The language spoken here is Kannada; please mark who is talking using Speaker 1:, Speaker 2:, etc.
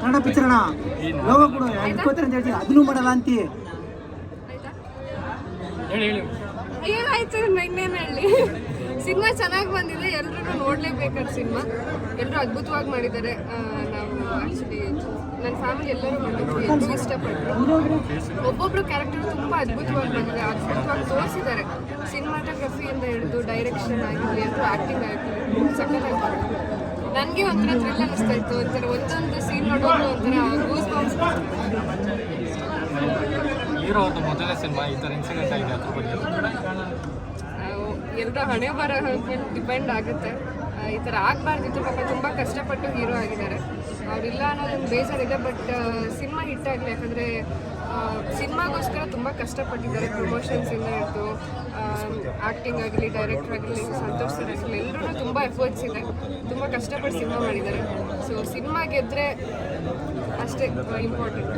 Speaker 1: ಕನ್ನಡ ಪಿಕ್ಚರ್ ಅಣ್ಣ ಲೋಗೋ ಕೂಡ ಇಟ್ಕೋತಾರೆ ಅಂತ ಹೇಳ್ತೀನಿ ಅದನ್ನು ಮಾಡಲ್ಲ ಅಂತಿ.
Speaker 2: ಹೇಳಿ ಹೇಳಿ.
Speaker 3: ಏನಾಯ್ತು? ಇನ್ನೇನು ಹೇಳಿ? ಸಿನಿಮಾ ಚೆನ್ನಾಗಿ ಬಂದಿದೆ. ಎಲ್ಲರೂ ನೋಡಲೇಬೇಕಾದ ಸಿನಿಮಾ. ಎಲ್ಲರೂ ಅದ್ಭುತವಾಗಿ ಮಾಡಿದ್ದಾರೆ. ನಾವು ಆಕ್ಚುಲಿ ನನ್ನ ಫ್ಯಾಮಿಲಿ ಎಲ್ಲರೂ ನೋಡಿದ್ವಿ. ಎಲ್ಲರೂ ಇಷ್ಟಪಟ್ಟರು ಒಬ್ಬೊಬ್ರು ಕ್ಯಾರೆಕ್ಟರ್ ತುಂಬ ಅದ್ಭುತವಾಗಿ ಬಂದಿದೆ. ಅದ್ಭುತವಾಗಿ ತೋರಿಸಿದ್ದಾರೆ. ಸಿನಿಮಾಟೋಗ್ರಫಿಯಿಂದ ಹಿಡಿದು ಡೈರೆಕ್ಷನ್ ಆಗಿರಲಿ ಎಲ್ಲರೂ ಆ್ಯಕ್ಟಿಂಗ್ ಆಗಿರಲಿ ಸಖತ್ತಾಗಿ ನನಗೆ ಒಂಥರ ಥ್ರಿಲ್ ಅನಿಸ್ತಾ ಇತ್ತು. ಒಂಥರ ಒಂದೊಂದು ಸೀನ್ ನೋಡೋದು ಒಂಥರ ಗೂಸ್ ಬಾಂಬ್ಸ್
Speaker 2: ಹೀರೋ ಅವ್ರದ್ದು ಮೊದಲೇ ಸಿನಿಮಾ ಈ ಥರ ಇನ್ಸಿಡೆಂಟ್ ಆಗಿದೆ ಅದ್ರ ಬಗ್ಗೆ.
Speaker 3: ಎರಡು ಹಣೆ ಬರ ಡಿಪೆಂಡ್ ಆಗುತ್ತೆ. ಈ ಥರ ಆಗಬಾರ್ದಿತ್ತು ಪಾಪ ತುಂಬ ಕಷ್ಟಪಟ್ಟು ಹೀರೋ ಆಗಿದ್ದಾರೆ. ಅವರಿಲ್ಲ ಅನ್ನೋದೊಂದು ಬೇಜಾರಿದೆ ಬಟ್ ಸಿನಿಮಾ ಹಿಟ್ ಆಗಲಿ ಯಾಕಂದರೆ ಸಿನಿಮಾಗೋಸ್ಕರ ತುಂಬ ಕಷ್ಟಪಟ್ಟಿದ್ದಾರೆ. ಪ್ರಮೋಷನ್ಸಿಂದ ಹಿಡಿದು ಆ್ಯಕ್ಟಿಂಗ್ ಆಗಲಿ ಡೈರೆಕ್ಟರ್ ಆಗಲಿ, ಸಂತೋಷ್ ಸರ್ ಆಗಲಿ ಎಲ್ಲರೂ ತುಂಬ ಎಫರ್ಟ್ಸ್ ಇದೆ. ತುಂಬ ಕಷ್ಟಪಟ್ಟು ಸಿನಿಮಾ ಮಾಡಿದ್ದಾರೆ. ಸೊ ಸಿನಿಮಾ ಗೆದ್ದರೆ ಅಷ್ಟೇ ಇಂಪಾರ್ಟೆಂಟ್